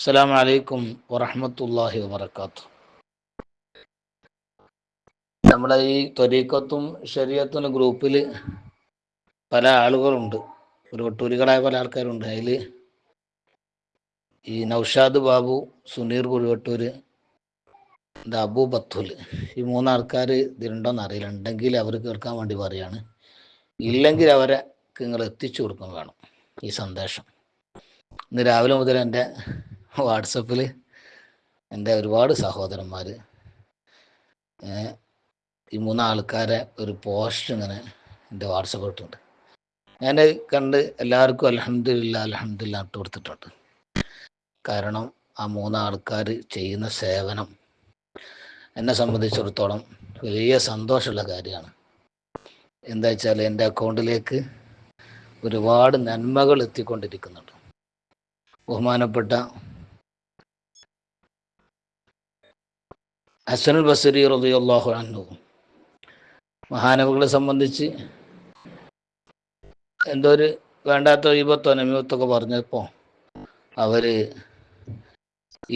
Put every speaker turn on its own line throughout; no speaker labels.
അസ്സലാമു വലൈക്കും വറഹമത്തല്ലാഹി വാത്തു നമ്മളെ ഈ ത്വരീക്കത്തും ശരീരത്തും ഗ്രൂപ്പിൽ പല ആളുകളുണ്ട്. ഒരു ഒട്ടൂരികളായ പല ആൾക്കാരുണ്ട്. അതിൽ ഈ നൗഷാദ് ബാബു സുനീർ കുഴിവട്ടൂർ അബു ബത്തുൽ ഈ മൂന്നാൾക്കാർ ഇതിലുണ്ടോന്ന് അറിയില്ല. ഉണ്ടെങ്കിൽ അവർ കേൾക്കാൻ വേണ്ടി പറയാണ്. ഇല്ലെങ്കിൽ അവരെ നിങ്ങൾ എത്തിച്ചു കൊടുക്കും വേണം ഈ സന്ദേശം. ഇന്ന് രാവിലെ മുതൽ എന്റെ വാട്സപ്പിൽ എന്റെ ഒരുപാട് സഹോദരന്മാർ ഈ മൂന്നാൾക്കാരെ ഒരു പോസ്റ്റ് ഇങ്ങനെ എന്റെ വാട്സപ്പ് ഇട്ടുണ്ട് ഞാൻ കണ്ട് എല്ലാവർക്കും അലഹമില്ല അലഹമില്ല ഇട്ട് കൊടുത്തിട്ടുണ്ട്. കാരണം ആ മൂന്നാൾക്കാർ ചെയ്യുന്ന സേവനം എന്നെ സംബന്ധിച്ചിടത്തോളം വലിയ സന്തോഷമുള്ള കാര്യമാണ്. എന്താ വെച്ചാൽ എന്റെ അക്കൗണ്ടിലേക്ക് ഒരുപാട് നന്മകൾ എത്തിക്കൊണ്ടിരിക്കുന്നുണ്ട്. ബഹുമാനപ്പെട്ട ഹസനുൽ ബസരി റളിയല്ലാഹു അൻഹു. മഹാനവകളെ സംബന്ധിച്ച് എന്തോ ഒരു വേണ്ടാത്ത ഈപത്തോ നമീപത്തൊക്കെ പറഞ്ഞപ്പോൾ അവർ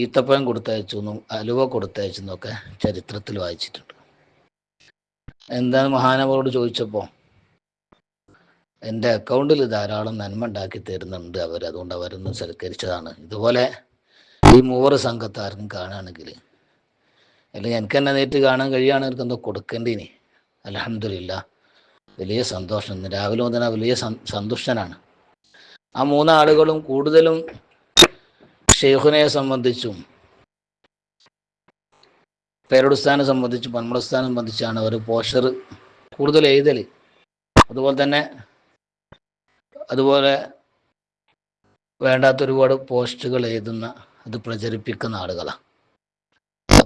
ഈത്തപ്പഴം കൊടുത്തയച്ചു എന്നും അലുവ കൊടുത്തയച്ചു എന്നൊക്കെ ചരിത്രത്തിൽ വായിച്ചിട്ടുണ്ട്. എന്താണ് മഹാനവരോട് ചോദിച്ചപ്പോൾ എന്റെ അക്കൗണ്ടിൽ ധാരാളം നന്മ ഉണ്ടാക്കി തരുന്നുണ്ട് അവർ അതുകൊണ്ട് അവരൊന്ന് സൽക്കരിച്ചതാണ്. ഇതുപോലെ ഈ മൂവർ സംഘത്താർക്കും കാണുകയാണെങ്കിൽ അല്ലെങ്കിൽ എനിക്ക് തന്നെ നേരിട്ട് കാണാൻ കഴിയുകയാണെങ്കിൽ എന്തോ കൊടുക്കേണ്ടിനി. അലഹമില്ല വലിയ സന്തോഷം. രാവിലെ മുതൽ വലിയ സന്തുഷ്ടനാണ്. ആ മൂന്നാളുകളും കൂടുതലും ഷെയ്ഖുനെ സംബന്ധിച്ചും പേരുടുസ്ഥാനെ സംബന്ധിച്ചും പന്മളസ്ഥാനെ സംബന്ധിച്ചാണ് അവർ പോഷർ കൂടുതൽ എഴുതൽ അതുപോലെ തന്നെ അതുപോലെ വേണ്ടാത്ത ഒരുപാട് പോസ്റ്റുകൾ എഴുതുന്ന അത് പ്രചരിപ്പിക്കുന്ന ആളുകളാണ്.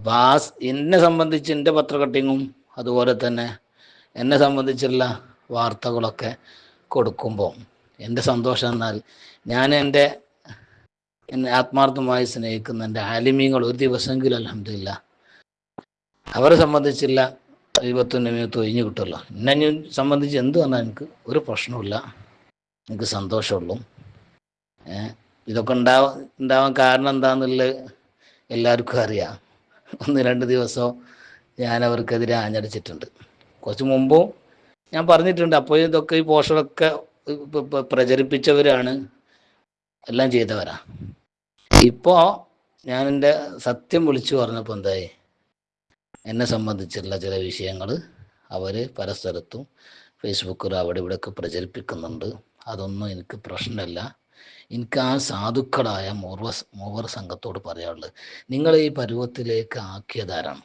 ആ എന്നെ സംബന്ധിച്ച് എന്റെ പത്ര കട്ടിങ്ങും അതുപോലെ തന്നെ എന്നെ സംബന്ധിച്ചുള്ള വാർത്തകളൊക്കെ കൊടുക്കുമ്പോൾ എന്റെ സന്തോഷം എന്നാൽ ഞാൻ എന്റെ എന്നെ ആത്മാർത്ഥമായി സ്നേഹിക്കുന്ന എന്റെ ആലിമീങ്ങൾ ഒരു ദിവസമെങ്കിലും അലഹമില്ല അവരെ സംബന്ധിച്ചുള്ള ദൈവത്തും തൊഴിഞ്ഞു കിട്ടുമല്ലോ. എന്നെ സംബന്ധിച്ച് എന്ത് പറഞ്ഞാൽ എനിക്ക് ഒരു പ്രശ്നമില്ല എനിക്ക് സന്തോഷമുള്ളൂ. ഇതൊക്കെ ഉണ്ടാവാൻ ഉണ്ടാവാൻ കാരണം എന്താണെന്നുള്ളത് എല്ലാവർക്കും അറിയാം. ഒന്ന് രണ്ട് ദിവസം ഞാൻ അവർക്കെതിരെ ആഞ്ഞടിച്ചിട്ടുണ്ട്. കുറച്ച് മുമ്പും ഞാൻ പറഞ്ഞിട്ടുണ്ട് അപ്പോൾ ഇതൊക്കെ ഈ പോഷണമൊക്കെ പ്രചരിപ്പിച്ചവരാണ് എല്ലാം ചെയ്തവരാ. ഇപ്പോൾ ഞാൻ എന്റെ സത്യം വിളിച്ചു പറഞ്ഞപ്പോൾ എന്തായി? എന്നെ സംബന്ധിച്ചുള്ള ചില വിഷയങ്ങൾ അവർ പല ഫേസ്ബുക്കിൽ അവിടെ ഇവിടെയൊക്കെ പ്രചരിപ്പിക്കുന്നുണ്ട്. അതൊന്നും എനിക്ക് പ്രശ്നമല്ല. എനിക്ക് ആ സാധുക്കളായ മൂർവ മൂവർ സംഘത്തോട് പറയാനുള്ളത്. നിങ്ങൾ ഈ പരുവത്തിലേക്ക് ആക്കിയതാരാണ്?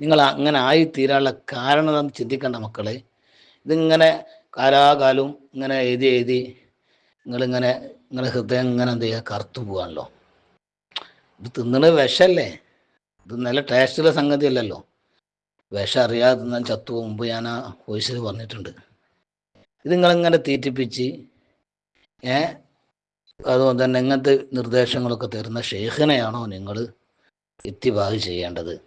നിങ്ങൾ അങ്ങനെ ആയി തീരാനുള്ള കാരണം എന്താണെന്ന് ചിന്തിക്കേണ്ട മക്കളെ. ഇതിങ്ങനെ കാലാകാലവും ഇങ്ങനെ എഴുതി എഴുതി നിങ്ങളിങ്ങനെ നിങ്ങളുടെ ഹൃദയം ഇങ്ങനെ എന്ത് ചെയ്യുക? കറുത്തു പോകാണല്ലോ ഇത് തിന്നണത് വിഷമല്ലേ? ഇത് നല്ല ടേസ്റ്റുള്ള സംഗതി അല്ലല്ലോ വിഷം അറിയാതെ തിന്നാൻ ചത്തു മുമ്പ് ഞാൻ ആ വോയിസിൽ പറഞ്ഞിട്ടുണ്ട്. ഇത് നിങ്ങളിങ്ങനെ തീറ്റിപ്പിച്ച് ഏ? അതുകൊണ്ട് തന്നെ ഇങ്ങനത്തെ നിർദ്ദേശങ്ങളൊക്കെ തരുന്ന ഷെയ്ഖിനെയാണോ നിങ്ങൾ ഇത്തിബാഹ് ചെയ്യേണ്ടത്.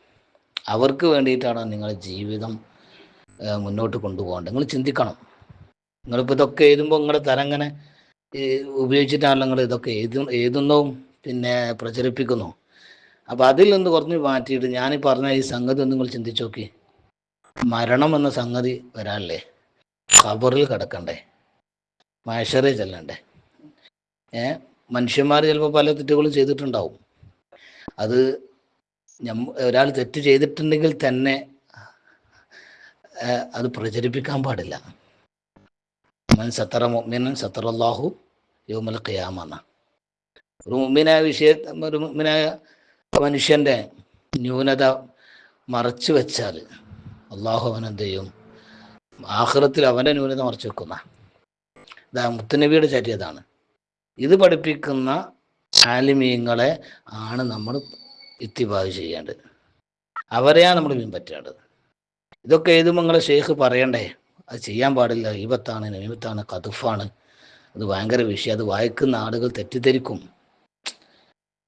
അവർക്ക് വേണ്ടിയിട്ടാണോ നിങ്ങളുടെ ജീവിതം മുന്നോട്ട് കൊണ്ടുപോകേണ്ടത്. നിങ്ങൾ ചിന്തിക്കണം. നിങ്ങളിപ്പോൾ ഇതൊക്കെ എഴുതുമ്പോൾ നിങ്ങളുടെ തരങ്ങനെ ഉപയോഗിച്ചിട്ടാണല്ലോ നിങ്ങൾ ഇതൊക്കെ എഴുതു എഴുതുന്നതും പിന്നെ പ്രചരിപ്പിക്കുന്നു. അപ്പോൾ അതിൽ നിന്ന് കുറഞ്ഞ് മാറ്റിയിട്ട് ഞാൻ പറഞ്ഞ ഈ സംഗതി ഒന്ന് നിങ്ങൾ ചിന്തിച്ചു നോക്കി. മരണം എന്ന സംഗതി വരാല്ലേ ഖബറിൽ കിടക്കണ്ടേ? മഹഷറെ ചെല്ലണ്ടേ. ഏ? മനുഷ്യന്മാർ ചിലപ്പോൾ പല തെറ്റുകളും ചെയ്തിട്ടുണ്ടാവും. അത് ഒരാൾ തെറ്റ് ചെയ്തിട്ടുണ്ടെങ്കിൽ തന്നെ അത് പ്രചരിപ്പിക്കാൻ പാടില്ല. മൻ സത്തറ മൊമിനൻ സത്തറല്ലാഹു യോമൽ ഖിയാമെന്ന ഒരു മുമ്മിനായ വിഷയ ഒരു മുമ്മിനായ മനുഷ്യന്റെ ന്യൂനത മറച്ചു വെച്ചാൽ അള്ളാഹു അവൻ എന്ത് ചെയ്യും ആഹ്റത്തിൽ അവന്റെ ന്യൂനത മറച്ചു വെക്കുന്ന. മുത്തനബിയുടെ ചര്യതാണ് ഇത് പഠിപ്പിക്കുന്ന ആലിമീങ്ങളെ ആണ് നമ്മൾ ഇത്തിബാവ് ചെയ്യേണ്ടത്. അവരെയാണ് നമ്മൾ പിൻപറ്റേണ്ടത് ഇതൊക്കെ എഴുതുമ്പോൾ നിങ്ങളെ ഷെയ്ഖ് പറയണ്ടേ? അത് ചെയ്യാൻ പാടില്ല. ഈപത്താണ് നിമിത്താണ് കതുഫാണ്. അത് ഭയങ്കര വിഷയം. അത് വായിക്കുന്ന ആളുകൾ തെറ്റിദ്ധരിക്കും.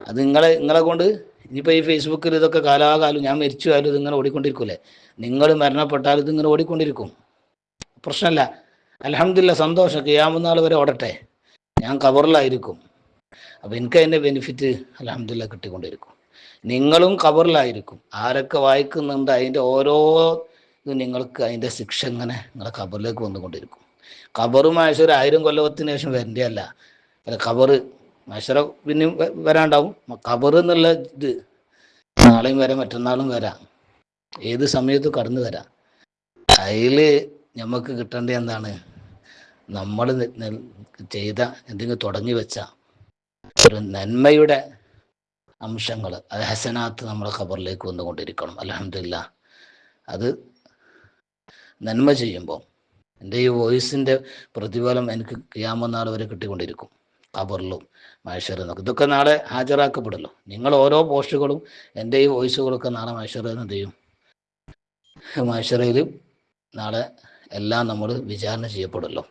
അത് നിങ്ങളെ നിങ്ങളെ കൊണ്ട് ഇനിയിപ്പോൾ ഈ ഫേസ്ബുക്കിൽ ഇതൊക്കെ കാലാകാലം ഞാൻ മരിച്ചു ആയാലും ഇതിങ്ങനെ ഓടിക്കൊണ്ടിരിക്കൂലേ? നിങ്ങൾ മരണപ്പെട്ടാലും ഇത് ഇതിങ്ങനെ ഓടിക്കൊണ്ടിരിക്കും. പ്രശ്നമല്ല അലഹമില്ല സന്തോഷം. കിയാമുന്നാൾ വരെ ഓടട്ടെ. ഞാൻ കവറിലായിരിക്കും അപ്പം എനിക്ക് അതിന്റെ ബെനിഫിറ്റ് അലഹമില്ല കിട്ടിക്കൊണ്ടിരിക്കും. നിങ്ങളും കബറിലായിരിക്കും ആരൊക്കെ വായിക്കുന്നുണ്ട് അതിന്റെ ഓരോ നിങ്ങൾക്ക് അതിന്റെ ശിക്ഷ ഇങ്ങനെ നിങ്ങളെ കബറിലേക്ക് വന്നുകൊണ്ടിരിക്കും. കബറും മാഷർ ആയിരം കൊല്ലത്തിന് ശേഷം വരേണ്ടതല്ല. അല്ല കബറ് മാഷറ പിന്നെയും വരാണ്ടാവും. കബർ എന്നുള്ള ഇത് നാളെയും വരാം മറ്റന്നാളും വരാം. ഏത് സമയത്തും കടന്നു വരാം. അതിൽ നമുക്ക് കിട്ടേണ്ട എന്താണ്? നമ്മൾ ചെയ്ത എന്തെങ്കിലും തുടങ്ങി വെച്ച ഒരു നന്മയുടെ അംശങ്ങൾ അത് ഹസനാത്ത് നമ്മുടെ ഖബറിലേക്ക് വന്നുകൊണ്ടിരിക്കണം. അലഹമില്ല അത് നന്മ ചെയ്യുമ്പോൾ എന്റെ ഈ വോയിസിന്റെ പ്രതിഫലം എനിക്ക് ക്യാമനാൾ വരെ കിട്ടിക്കൊണ്ടിരിക്കും. ഖബറിലും മഹേശ്വരം നിന്നൊക്കെ ഇതൊക്കെ നാളെ ഹാജരാക്കപ്പെടുമല്ലോ. നിങ്ങൾ ഓരോ പോസ്റ്റുകളും എന്റെ ഈ വോയിസുകളൊക്കെ നാളെ മഹേശ്വരെന്ന് എന്ത് ചെയ്യും? മഹേശ്വരയിലും നാളെ എല്ലാം നമ്മൾ വിചാരണ ചെയ്യപ്പെടുമല്ലോ.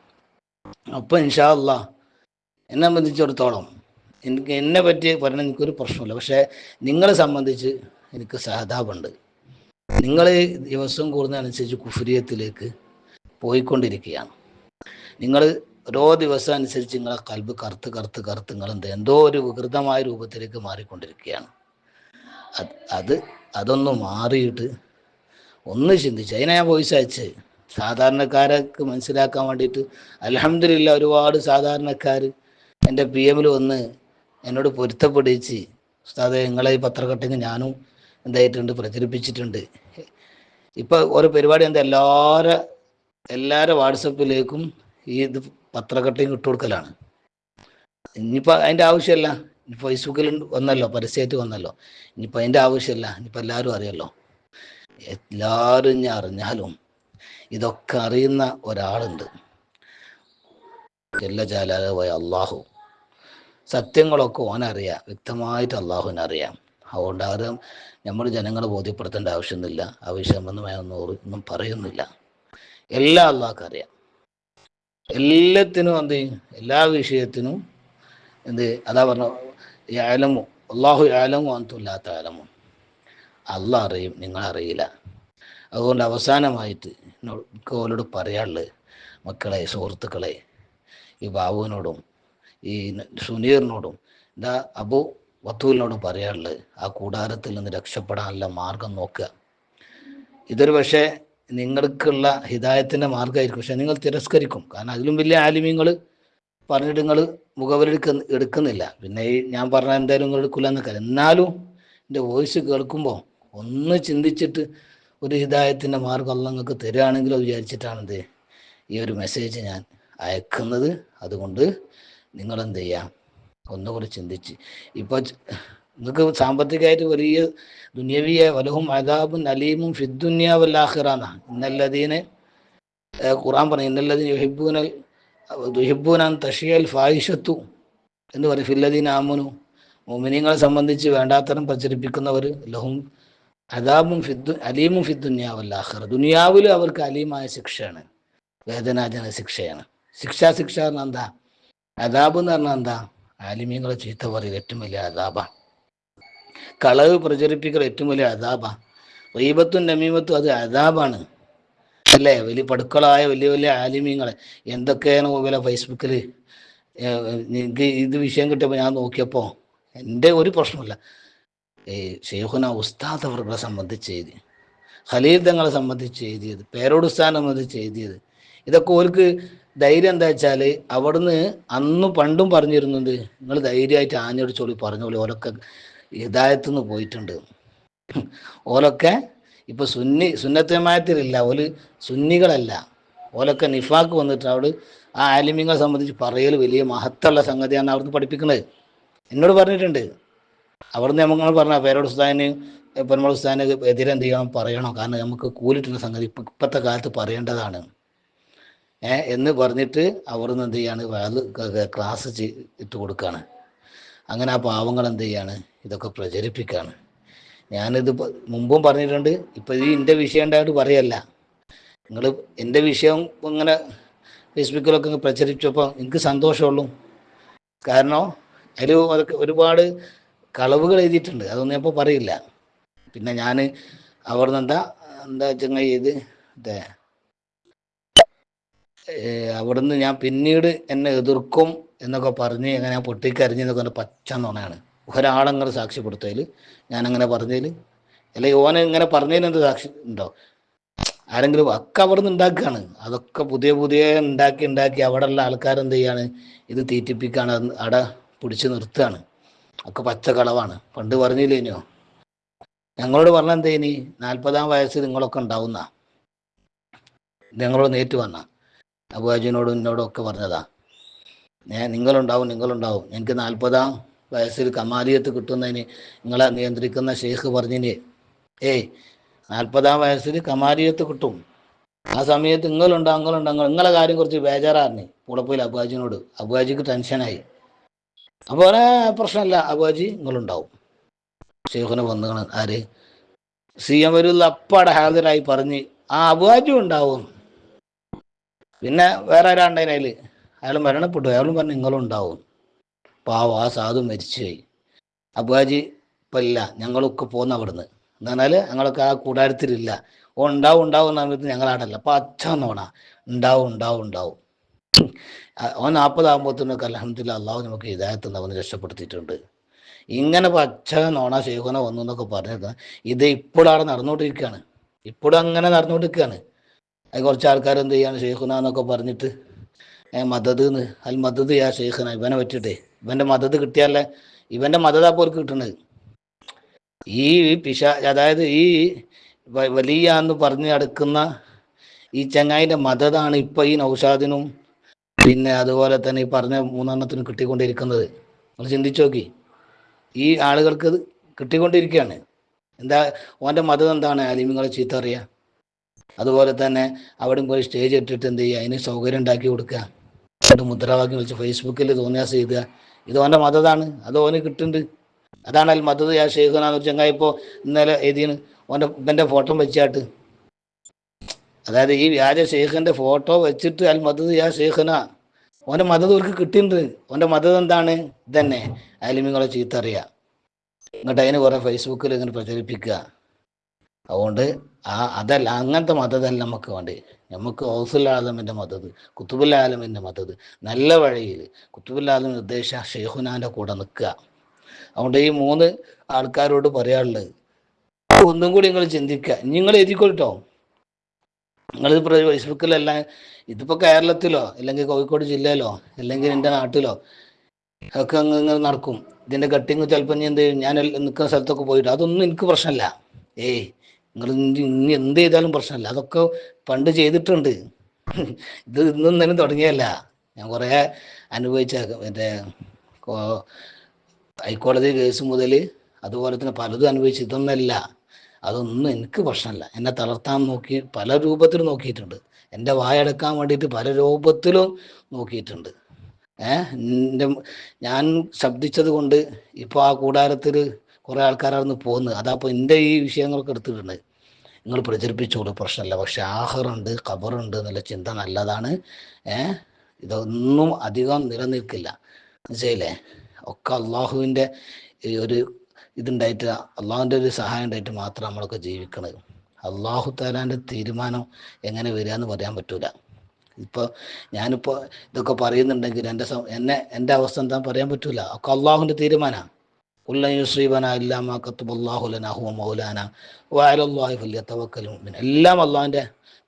അപ്പോൾ ഇൻഷാ അല്ലാ എന്നെ സംബന്ധിച്ചിടത്തോളം എനിക്ക് എന്നെ പറ്റി പറഞ്ഞാൽ എനിക്കൊരു പ്രശ്നമില്ല. പക്ഷേ നിങ്ങളെ സംബന്ധിച്ച് എനിക്ക് സഹതാപുണ്ട് നിങ്ങൾ ദിവസം കൂടുന്നതനുസരിച്ച് കുഫുരിയത്തിലേക്ക് പോയിക്കൊണ്ടിരിക്കുകയാണ്. നിങ്ങൾ ഓരോ ദിവസം അനുസരിച്ച് നിങ്ങളെ കൽബ് കറുത്ത് കറുത്ത് കറുത്ത് നിങ്ങൾ എന്ത് ഒരു വികൃതമായ രൂപത്തിലേക്ക് മാറിക്കൊണ്ടിരിക്കുകയാണ്. അത് അതൊന്ന് മാറിയിട്ട് ഒന്ന് ചിന്തിച്ച് അതിനെ ഞാൻ വോയിസ് അയച്ച്. സാധാരണക്കാരൊക്കെ മനസ്സിലാക്കാൻ വേണ്ടിയിട്ട് അലഹമില്ല ഒരുപാട് സാധാരണക്കാർ എന്റെ പി എമ്മിൽ വന്ന് എന്നോട് പൊരുത്തപ്പെടിച്ച് ഉസ്താദെ നിങ്ങളെ ഈ പത്രക്കട്ടിങ് ഞാനും എന്തായിട്ടുണ്ട് പ്രചരിപ്പിച്ചിട്ടുണ്ട്. ഇപ്പോൾ ഓരോ പരിപാടി എന്താ എല്ലാവരും എല്ലാവരും വാട്സപ്പിലേക്കും ഈ ഇത് പത്രക്കട്ടിങ് ഇട്ട് കൊടുക്കലാണ്. ഇനിയിപ്പോൾ അതിന്റെ ആവശ്യമല്ല. ഇനി ഫേസ്ബുക്കിൽ വന്നല്ലോ പരസ്യമായിട്ട് വന്നല്ലോ. ഇനിയിപ്പോൾ അതിന്റെ ആവശ്യമില്ല. ഇനിയിപ്പോൾ എല്ലാവരും അറിയല്ലോ. എല്ലാവരും ഞാൻ അറിഞ്ഞാലും ഇതൊക്കെ അറിയുന്ന ഒരാളുണ്ട്. ജല്ല ജാലാലമായ അള്ളാഹു. സത്യങ്ങളൊക്കെ ഓനറിയാം. വ്യക്തമായിട്ട് അള്ളാഹുവിനറിയാം. അതുകൊണ്ട് ആരും നമ്മൾ ജനങ്ങളെ ബോധ്യപ്പെടുത്തേണ്ട ആവശ്യമൊന്നുമില്ല. ആവശ്യമൊന്നും ഒന്നും പറയുന്നില്ല. എല്ലാ അള്ളാഹ്ക്കും അറിയാം. എല്ലാത്തിനും എന്ത് എല്ലാ വിഷയത്തിനും എന്ത് അതാ പറഞ്ഞു ആലമോ അള്ളാഹു ആലമോ അന്തല്ലാത്ത ആലമോ അള്ളാഹ് അറിയും നിങ്ങൾ അറിയില്ല അതുകൊണ്ട് അവസാനമായിട്ട് എന്നോട് പറയാനുള്ളത് മക്കളെ സുഹൃത്തുക്കളെ ഈ ബാബുവിനോടും ഈ സുനീറിനോടും എന്താ അബു വത്തൂലിനോടും പറയാനുള്ളത് ആ കൂടാരത്തിൽ നിന്ന് രക്ഷപ്പെടാനുള്ള മാർഗം നോക്കുക. ഇതൊരു പക്ഷേ നിങ്ങൾക്കുള്ള ഹിതായത്തിന്റെ മാർഗമായിരിക്കും. പക്ഷെ നിങ്ങൾ തിരസ്കരിക്കും. കാരണം അതിലും വലിയ ആലിമ്യങ്ങൾ പറഞ്ഞിട്ട് നിങ്ങൾ മുഖവരെടുക്ക എടുക്കുന്നില്ല. പിന്നെ ഈ ഞാൻ പറഞ്ഞ എന്തായാലും നിങ്ങൾ എടുക്കില്ല എന്നൊക്കെ എന്നാലും എന്റെ വോയിസ് കേൾക്കുമ്പോൾ ഒന്ന് ചിന്തിച്ചിട്ട് ഒരു ഹിദായത്തിന്റെ മാർഗം അല്ല നിങ്ങൾക്ക് തരികയാണെങ്കിലോ വിചാരിച്ചിട്ടാണെന്ത്? ഈ ഒരു മെസ്സേജ് ഞാൻ അയക്കുന്നത്. അതുകൊണ്ട് നിങ്ങൾ എന്ത് ചെയ്യാം? ഒന്നുകൂടി ചിന്തിച്ച്. ഇപ്പോൾ നിങ്ങൾക്ക് സാമ്പത്തികമായിട്ട് വലിയ ദുന്യവിയ വലഹും അദാബും അലീമും ഫിദ്ദുന്യാവല്ലാഹിറാന്ന ഇന്നല്ലതീനെ ഖുറാൻ പറഞ്ഞു ഇന്നല്ലതീൻ യുഹിബൂന യുഹിബൂനാൻ തഷിയൽ ഫായിഷത്തു എന്ന് പറയും. ഫില്ലദീൻ ആമുനു. മോമിനിയങ്ങളെ സംബന്ധിച്ച് വേണ്ടാത്തരം പ്രചരിപ്പിക്കുന്നവർ ലഹും അദാബും ഫിദ്ദു അലീമും ഫിദ്ദുന്യാവല്ലാഹിറ ദുനിയാവിൽ അവർക്ക് അലീമായ ശിക്ഷയാണ്. വേദനാജന ശിക്ഷയാണ്. ശിക്ഷാ ശിക്ഷ പറഞ്ഞാൽ എന്താ? അതാബ് എന്ന് പറഞ്ഞാൽ എന്താ? ആലിമീങ്ങളെ ചീത്ത പറയുക ഏറ്റവും വലിയ അദാബ. കളവ് പ്രചരിപ്പിക്കൽ ഏറ്റവും വലിയ അദാബ. റീബത്തും നമീമത്തും അത് അതാബാണ് അല്ലേ? വലിയ പടുക്കളായ വലിയ വലിയ ആലിമീങ്ങളെ. എന്തൊക്കെയാണ് വില ഫേസ്ബുക്കിൽ എനിക്ക് ഇത് വിഷയം കിട്ടിയപ്പോൾ ഞാൻ നോക്കിയപ്പോൾ എന്റെ ഒരു പ്രശ്നമില്ല ഈ ഷെയ്ഖുന ഉസ്താദ് അവരുടെ സംബന്ധിച്ച് എഴുതി. ഖലീൽ തങ്ങളെ സംബന്ധിച്ച് എഴുതിയത് പേരോട് ഉസ്താദിനെ സംബന്ധിച്ച് എഴുതിയത്. ഇതൊക്കെ ഓർക്ക് ധൈര്യം എന്താ വെച്ചാൽ അവിടുന്ന് അന്ന് പണ്ടും പറഞ്ഞിരുന്നത് നിങ്ങൾ ധൈര്യമായിട്ട് ആഞ്ഞടിച്ചോളി പറഞ്ഞോളി ഓലൊക്കെ ഹിതായത്തു നിന്ന് പോയിട്ടുണ്ട്. ഓലൊക്കെ ഇപ്പൊ സുന്നി സുന്നത്തമായത്തിലില്ല ഓൽ സുന്നികളല്ല. ഓലൊക്കെ നിഫാക്ക് വന്നിട്ട് അവിടെ ആ ആലിമ്യങ്ങളെ സംബന്ധിച്ച് പറയൽ വലിയ മഹത്തുള്ള സംഗതിയാണ് അവിടുന്ന് പഠിപ്പിക്കുന്നത് എന്നോട് പറഞ്ഞിട്ടുണ്ട് അവിടുന്ന് നമ്മൾ പറഞ്ഞ പേരോട് ഉസ്താദിന് പെരുമാൾ ഉസ്താദിന് എതിരെ എന്ത് ചെയ്യണം പറയണം. കാരണം നമുക്ക് കൂലിട്ടുന്ന സംഗതി ഇപ്പം ഇപ്പോഴത്തെ കാലത്ത് പറയേണ്ടതാണ്. എന്ന് പറഞ്ഞിട്ട് അവിടുന്ന് എന്ത് ചെയ്യാണ്? ക്ലാസ് ഇട്ട് കൊടുക്കുകയാണ് അങ്ങനെ ആ പാവങ്ങൾ എന്ത് ചെയ്യാണ്? ഇതൊക്കെ പ്രചരിപ്പിക്കുകയാണ് ഞാനിത് മുമ്പും പറഞ്ഞിട്ടുണ്ട്. ഇപ്പം ഈ എന്റെ വിഷയം ഉണ്ടായിട്ട് പറയല്ല. നിങ്ങൾ എന്റെ വിഷയം ഇങ്ങനെ ഫേസ്ബുക്കിലൊക്കെ പ്രചരിപ്പിച്ചപ്പോൾ എനിക്ക് സന്തോഷമുള്ളൂ. കാരണം അതിൽ അതൊക്കെ ഒരുപാട് കളവുകൾ എഴുതിയിട്ടുണ്ട്. അതൊന്നും ഇപ്പോൾ പറയില്ല. പിന്നെ ഞാൻ അവിടുന്ന് എന്താ എന്താ ചങ്ങ ഇത് ഇതേ അവിടുന്ന് ഞാൻ പിന്നീട് എന്നെ എതിർക്കും എന്നൊക്കെ പറഞ്ഞ് അങ്ങനെ ഞാൻ പൊട്ടിക്കരിഞ്ഞെന്നൊക്കെ പറഞ്ഞ് പച്ച നുണയാണ്. ഒരാളങ്ങനെ സാക്ഷ്യപ്പെടുത്തതിൽ ഞാനങ്ങനെ പറഞ്ഞതിൽ അല്ലെങ്കിൽ ഓനെ ഇങ്ങനെ പറഞ്ഞതിന് എന്ത് സാക്ഷി ഉണ്ടോ? ആരെങ്കിലും ഒക്കെ അവിടെ ഉണ്ടാക്കുകയാണ് അതൊക്കെ പുതിയ പുതിയ ഉണ്ടാക്കി ഉണ്ടാക്കി അവിടെ ഉള്ള ആൾക്കാർ എന്ത് ചെയ്യാണ് ഇത് തീറ്റിപ്പിക്കാണ് അത് അവിടെ പിടിച്ചു നിർത്തുകയാണ്. ഒക്കെ പച്ച കളവാണ്. പണ്ട് പറഞ്ഞില്ലേനോ? ഞങ്ങളോട് പറഞ്ഞ എന്തേനി നാൽപ്പതാം വയസ്സിൽ നിങ്ങളൊക്കെ ഉണ്ടാവുന്ന. ഞങ്ങളോട് നേരിട്ട് വന്ന. അബുവാജിനോടും എന്നോടും ഒക്കെ പറഞ്ഞതാ. ഞാൻ നിങ്ങളുണ്ടാവും നിങ്ങളുണ്ടാവും. എനിക്ക് നാൽപ്പതാം വയസ്സിൽ കമാലിയത്ത് കിട്ടുന്നതിന് നിങ്ങളെ നിയന്ത്രിക്കുന്ന ഷെയ്ഖ് പറഞ്ഞിന്. ഏയ് നാൽപ്പതാം വയസ്സിൽ കമാലിയത്ത് കിട്ടും. ആ സമയത്ത് നിങ്ങളുണ്ടാവും നിങ്ങളുണ്ടാവും നിങ്ങളെ കാര്യം കുറച്ച് ബേജാറാറിന് പുളപ്പയിൽ അബുവാജിനോട്. അബുവാജിക്ക് ടെൻഷനായി. അപ്പോൾ പ്രശ്നമല്ല അബുവാജി നിങ്ങളുണ്ടാവും. ഷെയ്ഖിനെ വന്നുകണ് ആര്? സി എം വരുള്ള അപ്പാടെ ഹാജരായി പറഞ്ഞ് ആ അബുവാജും ഉണ്ടാവും. പിന്നെ വേറെ ആരാണ്ടതിന് അതിൽ അയാൾ മരണപ്പെട്ടു. അയാളും പറഞ്ഞു നിങ്ങളും ഉണ്ടാവും. പാവം ആ സാധു മരിച്ചുപോയി അബുവാജി ഇപ്പം ഇല്ല. ഞങ്ങളൊക്കെ പോന്ന അവിടുന്ന്. എന്ന് ഞങ്ങളൊക്കെ ആ കൂടാരത്തിലില്ല. ഓ ഉണ്ടാവും ഉണ്ടാവും എന്ന് പറഞ്ഞിട്ട് ഞങ്ങളാടല്ല. അപ്പം അച്ഛന്നോണ ഉണ്ടാവും ഉണ്ടാവും ഉണ്ടാവും. ഓൻ നാൽപ്പതാകുമ്പോഴത്തേനൊക്കെ അലഹമ്മദില്ല അള്ളാഹു നമുക്ക് ഇതായത്ത് അവന് രക്ഷപ്പെടുത്തിയിട്ടുണ്ട്. ഇങ്ങനെ പച്ച നോണ ശേഖന വന്നു എന്നൊക്കെ പറഞ്ഞത് ഇത് ഇപ്പോഴാണ് നടന്നുകൊണ്ടിരിക്കുകയാണ്. ഇപ്പോഴും അങ്ങനെ നടന്നുകൊണ്ടിരിക്കുകയാണ്. അത് കുറച്ച് ആൾക്കാർ എന്ത് ചെയ്യാണ് ഷെയ്ഖുന എന്നൊക്കെ പറഞ്ഞിട്ട് മദത് എന്ന് അൽ മദത് യാ ഷെയ്ഖുന ഇവനെ പറ്റിയിട്ടേ. ഇവന്റെ മദത് കിട്ടിയാലേ ഇവന്റെ മദതാ പോലും കിട്ടുന്നത് ഈ പിശ അതായത് ഈ വലിയ എന്ന് പറഞ്ഞ് അടുക്കുന്ന ഈ ചങ്ങായിന്റെ മദതാണ് ഇപ്പൊ ഈ നൗഷാദിനും പിന്നെ അതുപോലെ തന്നെ ഈ പറഞ്ഞ മൂന്നെണ്ണത്തിന് കിട്ടിക്കൊണ്ടിരിക്കുന്നത്. നിങ്ങൾ ചിന്തിച്ചു നോക്കി. ഈ ആളുകൾക്ക് കിട്ടിക്കൊണ്ടിരിക്കുകയാണ്. എന്താ ഓന്റെ മതം എന്താണ്? അലിമിങ്ങളെ ചീത്ത അറിയുക അതുപോലെ തന്നെ അവിടെ പോയി സ്റ്റേജ് ഇട്ടിട്ട് എന്ത് ചെയ്യുക അതിന് സൗകര്യം ഉണ്ടാക്കി കൊടുക്കുക. എന്നിട്ട് മുദ്രാവാക്യം വെച്ച് ഫേസ്ബുക്കിൽ തോന്നിയാസ് ചെയ്തുക ഇത് ഓന്റെ മതതാണ്. അത് ഓന് കിട്ടുന്നുണ്ട്. അതാണ് അൽ മതത് യാ ഷെയ്ഖുനാന്ന് ഒരു ഇപ്പോൾ ഇന്നലെ എഴുതിയാണ് ഓന്റെ ഇവന്റെ ഫോട്ടോ വെച്ചാട്ട്. അതായത് ഈ വ്യാജ ഷെയ്ഖിന്റെ ഫോട്ടോ വെച്ചിട്ട് അൽ മദത് യാ ഷെയ്ഖന ഓന്റെ മദത് അവർക്ക് കിട്ടിയിട്ടുണ്ട്. ഓന്റെ മദത് എന്താണ്? ഇതന്നെ. അലിമിങ്ങളെ ചീത്ത അറിയുക എന്നിട്ട് അതിന് കുറെ ഫേസ്ബുക്കിൽ ഇങ്ങനെ പ്രചരിപ്പിക്കുക. അതുകൊണ്ട് ആ അതല്ല അങ്ങനത്തെ മതതല്ല നമുക്ക് വേണ്ടി നമുക്ക് ഔസുൽ ആലമിന്റെ മതത് കുത്തുബുല്ലാലമിന്റെ മതത് നല്ല വഴിയിൽ കുത്തുബുല്ലാലം നിർദ്ദേശ ഷെയ്ഖുനാന്റെ കൂടെ നിൽക്കുക. അതുകൊണ്ട് ഈ മൂന്ന് ആൾക്കാരോട് പറയാനുള്ളത്. ഒന്നും കൂടി നിങ്ങൾ ചിന്തിക്കുക. നിങ്ങൾ എഴുതിക്കൊള്ളട്ടോ നിങ്ങളിത് ഫേസ്ബുക്കിലെല്ലാം ഇതിപ്പോൾ കേരളത്തിലോ അല്ലെങ്കിൽ കോഴിക്കോട് ജില്ലയിലോ അല്ലെങ്കിൽ എന്റെ നാട്ടിലോ ഒക്കെ അങ്ങ് ഇങ്ങനെ നടക്കും. ഇതിന്റെ കട്ടിങ് ചിലപ്പോൾ ഇനി എന്ത് ചെയ്യും ഞാൻ നിൽക്കുന്ന സ്ഥലത്തൊക്കെ പോയിട്ട് അതൊന്നും എനിക്ക് പ്രശ്നമല്ല. ഏയ് നിങ്ങൾ ഇനി എന്ത് ചെയ്താലും പ്രശ്നമല്ല. അതൊക്കെ പണ്ട് ചെയ്തിട്ടുണ്ട്. ഇത് ഇന്നും തന്നെ തുടങ്ങിയല്ല ഞാൻ കുറേ അനുഭവിച്ച കോ- ഹൈക്കോടതി കേസ് മുതൽ അതുപോലെ തന്നെ പലതും അനുഭവിച്ചു ഇതൊന്നല്ല. അതൊന്നും എനിക്ക് പ്രശ്നമല്ല. എന്നെ തളർത്താൻ നോക്കി പല രൂപത്തിൽ നോക്കിയിട്ടുണ്ട്. എന്റെ വായടക്കാൻ വേണ്ടിയിട്ട് പല രൂപത്തിലും നോക്കിയിട്ടുണ്ട്. ഏഹ് എന്റെ ഞാൻ ശബ്ദിച്ചത് കൊണ്ട് ഇപ്പോൾ ആ കൂടാരത്തിൽ കുറേ ആൾക്കാരായിരുന്നു പോകുന്നത്. അതപ്പോൾ എന്റെ ഈ വിഷയങ്ങളൊക്കെ എടുത്തിട്ടുണ്ട്. നിങ്ങൾ പ്രചരിപ്പിച്ചോളൂ പ്രശ്നമല്ല. പക്ഷെ ആഹറുണ്ട് ഖബറുണ്ട് എന്നുള്ള ചിന്ത നല്ലതാണ്. ഏഹ് ഇതൊന്നും അധികം നിലനിൽക്കില്ല. മനസ്സിലെ ഒക്കെ അള്ളാഹുവിന്റെ ഒരു ഇതുണ്ടായിട്ട് അള്ളാഹുന്റെ ഒരു സഹായം ഉണ്ടായിട്ട് മാത്രം നമ്മളൊക്കെ ജീവിക്കണത്. അള്ളാഹു താലാന്റെ തീരുമാനം എങ്ങനെ വരിക എന്ന് പറയാൻ പറ്റൂല. ഇപ്പോൾ ഞാനിപ്പോൾ ഇതൊക്കെ പറയുന്നുണ്ടെങ്കിൽ എന്റെ എന്നെ എന്റെ അവസ്ഥ എന്താ പറയാൻ പറ്റൂല. ഒക്കെ അള്ളാഹുവിന്റെ തീരുമാനമാണ് ഉല്ലയുസ്രീബന ഇല്ലാമ കത്തുബല്ലാഹുലന ഹുവ മൗലാന. വാലല്ലാഹി ഫല്യതവക്കലും. മുഅ്മിൻ എല്ലാം അള്ളാഹിന്റെ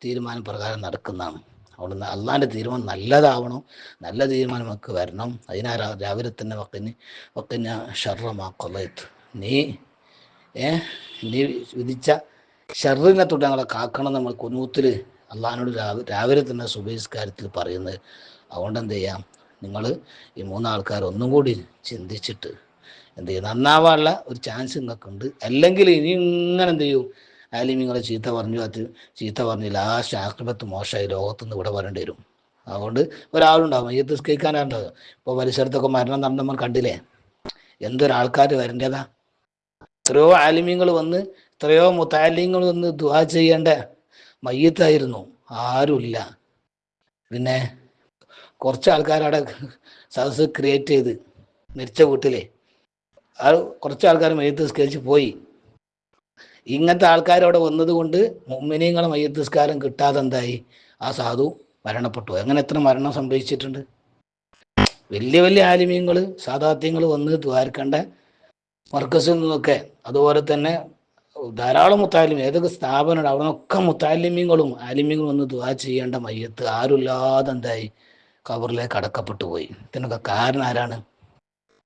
തീരുമാനം പ്രകാരം നടക്കുന്നതാണ്. അവിടുന്ന് അള്ളാഹിന്റെ തീരുമാനം നല്ലതാവണം. നല്ല തീരുമാനം നമുക്ക് വരണം. അതിനാ രാവിലെ തന്നെ വക്കിന് വക്കിന് ഷർറമാ കൊലയത്ത് നീ ഏ നീ വിധിച്ച ഷർറിനെ തൊട്ട് ഞങ്ങളെ കാക്കണം നമ്മൾ കുന്നൂത്തിൽ അള്ളഹാനോട് രാവിലെ തന്നെ സുബഹിസ്കാരത്തിൽ പറയുന്നത്. അതുകൊണ്ട് എന്ത് ചെയ്യാം? നിങ്ങൾ ഈ മൂന്നാൾക്കാർ ഒന്നും കൂടി ചിന്തിച്ചിട്ട് എന്ത് ചെയ്യും? നന്നാവാനുള്ള ഒരു ചാൻസ് നിങ്ങൾക്കുണ്ട്. അല്ലെങ്കിൽ ഇനി ഇങ്ങനെ എന്ത് ചെയ്യും? ആലിമിങ്ങളെ ചീത്ത പറഞ്ഞു അത് ചീത്ത പറഞ്ഞു ലാസ്റ്റ് ആക്രമത്ത് മോശമായി ലോകത്തുനിന്ന് ഇവിടെ വരേണ്ടി വരും. അതുകൊണ്ട് ഒരാളുണ്ടാവും ഈ സ്കേക്കാനുണ്ടാവും ഇപ്പോൾ പരിസരത്തൊക്കെ മരണം നടന്നമ്മൾ കണ്ടില്ലേ? എന്തൊരാൾക്കാർ വരേണ്ടതാ? എത്രയോ ആലിമ്യങ്ങൾ വന്ന് എത്രയോ മുത്താലിങ്ങൾ വന്ന് ദുആ ചെയ്യേണ്ട മയ്യത്തായിരുന്നു. ആരുമില്ല. പിന്നെ കുറച്ച് ആൾക്കാരവിടെ സദസ് ക്രിയേറ്റ് ചെയ്ത് മരിച്ച വീട്ടിലെ. ആ കുറച്ച് ആൾക്കാർ മയ്യത്ത് നിസ്കരിച്ച് പോയി. ഇങ്ങനത്തെ ആൾക്കാർ അവിടെ വന്നത് കൊണ്ട് മയ്യത്ത് നിസ്കാരം കിട്ടാതെ എന്തായി? ആ സാധു മരണപ്പെട്ടു. അങ്ങനെ എത്ര മരണം സംഭവിച്ചിട്ടുണ്ട്? വലിയ വലിയ ആലിമ്യങ്ങൾ സാധാത്യങ്ങൾ വന്ന് ദ്വാരക്കേണ്ട മർക്കസിൽ നിന്നൊക്കെ. അതുപോലെ തന്നെ ധാരാളം മുത്താലിം ഏതൊക്കെ സ്ഥാപനം അവിടെ നിന്നൊക്കെ മുത്താലിമ്യങ്ങളും ആലിമ്യങ്ങളും ഒന്ന് ദുവാ ചെയ്യേണ്ട മയ്യത്ത് ആരുമില്ലാതെ എന്തായി? കബറിലേക്ക് അടക്കപ്പെട്ടു പോയി. ഇതിനൊക്കെ കാരണം ആരാണ്?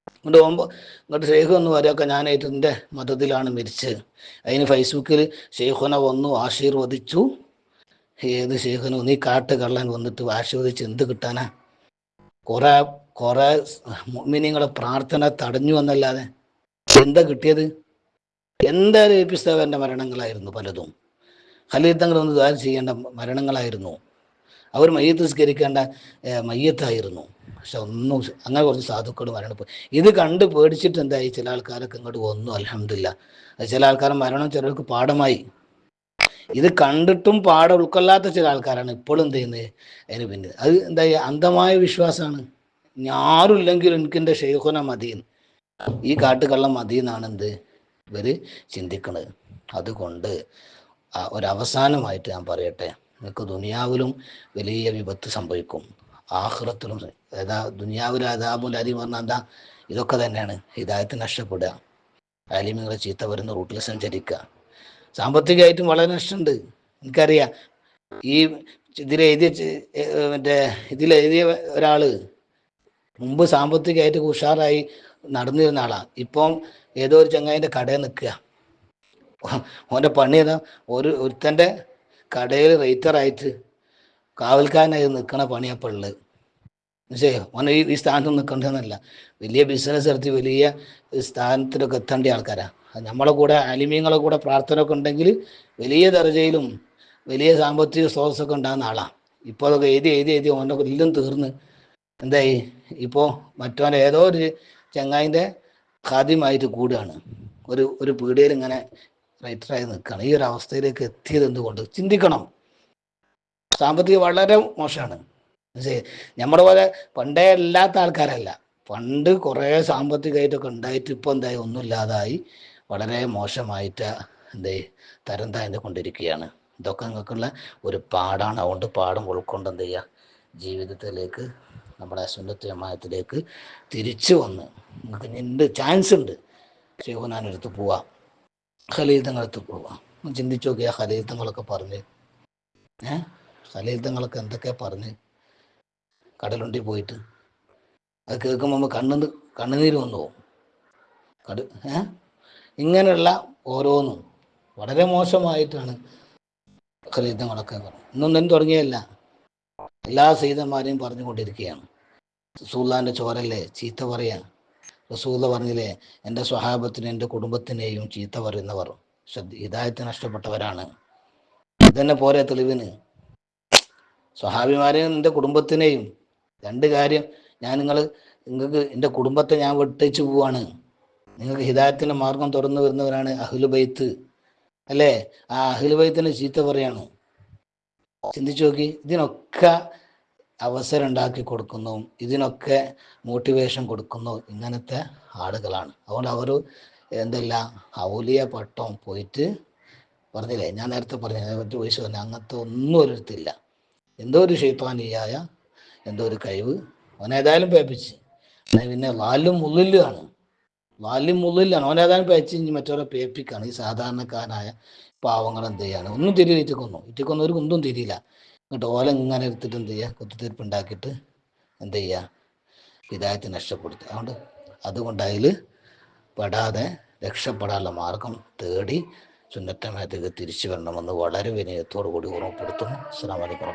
ഇങ്ങോട്ട് പോകുമ്പോൾ ഇങ്ങോട്ട് ഷെയ്ഖ് എന്ന് പറയുക ഞാൻ ഇതിന്റെ മതത്തിലാണ് മരിച്ചത്. അതിന് ഫേസ്ബുക്കിൽ ഷെയ്ഖുന വന്നു ആശീർവദിച്ചു. ഏത് ഷെയ്ഖുനും നീ കാട്ട് കള്ളൻ വന്നിട്ട് ആശീർവദിച്ച് എന്ത് കിട്ടാനാ? കുറെ കുറെ മിനിങ്ങളെ പ്രാർത്ഥന തടഞ്ഞു എന്നല്ലാതെ എന്താ എന്തായാലും ഏൽപ്പിസ്തവന്റെ മരണങ്ങളായിരുന്നു പലതും. ഖലീത്തങ്ങൾ ഒന്ന് ദ്വാരം ചെയ്യേണ്ട മരണങ്ങളായിരുന്നു. അവർ മയ്യത്ത് സ്കരിക്കേണ്ട മയ്യത്തായിരുന്നു. പക്ഷെ ഒന്നും അങ്ങനെ കുറച്ച് സാധുക്കൾ മരണപ്പെട്ടു ഇത് കണ്ട് പേടിച്ചിട്ട് എന്തായി? ചില ആൾക്കാരൊക്കെ ഇങ്ങോട്ട് വന്നു അലഹമില്ല ചില ആൾക്കാർ മരണം ചിലർക്ക് പാഠമായി. ഇത് കണ്ടിട്ടും പാഠം ഉൾക്കൊള്ളാത്ത ചില ആൾക്കാരാണ് ഇപ്പോഴും എന്ത് ചെയ്യുന്നത്? അതിന് പിന്നിൽ. അത് എന്താ അന്ധമായ വിശ്വാസമാണ്. ഞാറുമില്ലെങ്കിലും എനിക്ക് എന്റെ ഷെയ്ഖുന മതിയെന്ന് ഈ കാട്ടുകള്ളം മതി എന്നാണ് എന്ത് ഇവർ ചിന്തിക്കുന്നത് അതുകൊണ്ട് ഒരവസാനമായിട്ട് ഞാൻ പറയട്ടെ. നിങ്ങൾക്ക് ദുനിയാവിലും വലിയ വിപത്ത് സംഭവിക്കും. ആഹ്റത്തിലും ഏതാ ദുനിയാവിലെ അതാബുൽ അരി പറഞ്ഞാൽ എന്താ? ഇതൊക്കെ തന്നെയാണ്. ഹിദായത്ത് നഷ്ടപ്പെടുക. അലിമിങ്ങളെ ചീത്ത വരുന്ന റൂട്ടിൽ സഞ്ചരിക്കുക. സാമ്പത്തികമായിട്ടും വളരെ നഷ്ടമുണ്ട്. എനിക്കറിയാം. ഈ ഇതിലെഴുതിയ മറ്റേ ഇതിലെഴുതിയ ഒരാൾ മുമ്പ് സാമ്പത്തികമായിട്ട് ഉഷാറായി നടന്നിരുന്ന ആളാ. ഇപ്പം ഏതോ ഒരു ചങ്ങായിന്റെ കടയിൽ നിൽക്കുക. ഓന്റെ പണി ഏതാ? ഒരു ഒരുത്തന്റെ കടയിൽ റേറ്ററായിട്ട് കാവൽക്കാരനായി നിൽക്കണ പണിയപ്പോൾ ഉള്ളത്. മനസ്സിലായോ? ഓൻ ഈ ഈ സ്ഥാനത്ത് നിൽക്കേണ്ടതെന്നല്ല. വലിയ ബിസിനസ് നടത്തി വലിയ സ്ഥാനത്തിലൊക്കെ എത്തേണ്ട ആൾക്കാരാ. അത് നമ്മളെ കൂടെ അലിമീങ്ങളെ കൂടെ പ്രാർത്ഥന ഒക്കെ ഉണ്ടെങ്കിൽ വലിയ ദർജയിലും വലിയ സാമ്പത്തിക സ്രോതസ്സൊക്കെ ഉണ്ടാകുന്ന ആളാണ് ഇപ്പോൾ അതൊക്കെ എഴുതി എഴുതി എഴുതി ഓന്റെ എല്ലാം തീർന്ന്. എന്തായി? ഇപ്പോൾ മറ്റോന്റെ ഏതോ ഒരു ചങ്ങായിന്റെ ഖാദ്യമായിട്ട് കൂടുകയാണ് ഒരു ഒരു പീടികയിൽ ഇങ്ങനെ റൈറ്ററായി നിൽക്കുകയാണ്. ഈ ഒരു അവസ്ഥയിലേക്ക് എത്തിയത് എന്തുകൊണ്ട്? ചിന്തിക്കണം. സാമ്പത്തികം വളരെ മോശമാണ്. നമ്മുടെ പോലെ പണ്ടേ അല്ലാത്ത ആൾക്കാരല്ല. പണ്ട് കുറേ സാമ്പത്തികമായിട്ടൊക്കെ ഉണ്ടായിട്ട് ഇപ്പോൾ എന്തായി? ഒന്നുമില്ലാതായി വളരെ മോശമായിട്ട് എന്ത് തരം താഴ്ന്നു കൊണ്ടിരിക്കുകയാണ്. ഇതൊക്കെ നിങ്ങൾക്കുള്ള ഒരു പാടാണ്. അതുകൊണ്ട് പാഠം ഉൾക്കൊണ്ട് എന്ത് ചെയ്യുക? ജീവിതത്തിലേക്ക് നമ്മുടെ സുന്നത്ത് ജമാഅത്തിലേക്ക് തിരിച്ചു വന്ന്. നിങ്ങൾക്ക് ഉണ്ട് ചാൻസ് ഉണ്ട്. ഷെയ്ഖുനാനടുത്ത് പോവാം. ഖലീദങ്ങളടുത്ത് പോവാം. ചിന്തിച്ചു നോക്കിയാൽ ഖലീദങ്ങളൊക്കെ പറഞ്ഞ്. ഏഹ് ഖലീദങ്ങളൊക്കെ എന്തൊക്കെ പറഞ്ഞ്? കടലുണ്ടി പോയിട്ട്. അത് കേൾക്കുമ്പോൾ നമ്മൾ കണ്ണു കണ്ണുനീര് വന്നു പോകും കട ഏഹ് ഇങ്ങനെയുള്ള ഓരോന്നും വളരെ മോശമായിട്ടാണ് ഖലീദങ്ങളൊക്കെ പറഞ്ഞത് ഇന്നൊന്നും തുടങ്ങിയല്ല എല്ലാ സീതന്മാരെയും പറഞ്ഞുകൊണ്ടിരിക്കുകയാണ്. റസൂല്ലാന്റെ ചോരല്ലേ? ചീത്ത പറയാ. റസൂല പറഞ്ഞില്ലേ എന്റെ സ്വഹാബത്തിനും എന്റെ കുടുംബത്തിനെയും ചീത്ത പറയുന്നവർ ഹിദായത്ത് നഷ്ടപ്പെട്ടവരാണ്. ഇതന്നെ പോരെ തെളിവിന്. സ്വഹാബിമാരെയും എന്റെ കുടുംബത്തിനെയും രണ്ട് കാര്യം ഞാൻ നിങ്ങൾ നിങ്ങൾക്ക് എന്റെ കുടുംബത്തെ ഞാൻ വെട്ടിച്ചു പോവാണ്. നിങ്ങൾക്ക് ഹിദായത്തിന്റെ മാർഗം തുറന്നു വരുന്നവരാണ് അഹ്ലുബൈത്ത് അല്ലേ? ആ അഹ്ലുബൈത്തിന് ചീത്ത പറയാണ്. ചിന്തിച്ചു നോക്കി ഇതിനൊക്കെ അവസരം ഉണ്ടാക്കി കൊടുക്കുന്നു ഇതിനൊക്കെ മോട്ടിവേഷൻ കൊടുക്കുന്നു ഇങ്ങനത്തെ ആളുകളാണ്. അതുകൊണ്ട് അവർ എന്തല്ല ഔലിയ പട്ടം പോയിട്ട് പറഞ്ഞില്ലേ ഞാൻ നേരത്തെ പറഞ്ഞു അതിനെപ്പറ്റി ചോദിച്ചു പറഞ്ഞു അങ്ങനത്തെ ഒന്നും ഒരിടത്തില്ല. എന്തോ ഒരു ഷെയ്ത്താനിയായ എന്തോ ഒരു കഴിവ് അവനേതായാലും പേപ്പിച്ച്. പിന്നെ വാലും മുള്ളിലാണ് വാലും മുള്ളിലാണ്. അവനേതായാലും പേച്ച് മറ്റവരെ പേപ്പിക്കാണ്. ഈ സാധാരണക്കാരനായ പാവങ്ങൾ എന്ത് ചെയ്യാണ്? ഒന്നും തിരിയില്ല ഇറ്റിക്കൊന്നും. ഇറ്റിക്കൊന്നും ഒന്നും തിരിയില്ല. എന്നിട്ട് ഓല ഇങ്ങനെ എടുത്തിട്ട് എന്ത് ചെയ്യുക കുത്തിത്തീർപ്പ് ഉണ്ടാക്കിയിട്ട് എന്ത് ചെയ്യുക ഹിദായത്ത് നഷ്ടപ്പെടുത്തി അതുകൊണ്ട് അതുകൊണ്ട് അതിൽ പെടാതെ രക്ഷപ്പെടാനുള്ള മാർഗം തേടി സുന്നത്തമേത്തേക്ക് തിരിച്ചു വരണമെന്ന് വളരെ വിനയത്തോടു കൂടി ഓർമ്മപ്പെടുത്തുന്നു അസ്സാം വലൈക്കും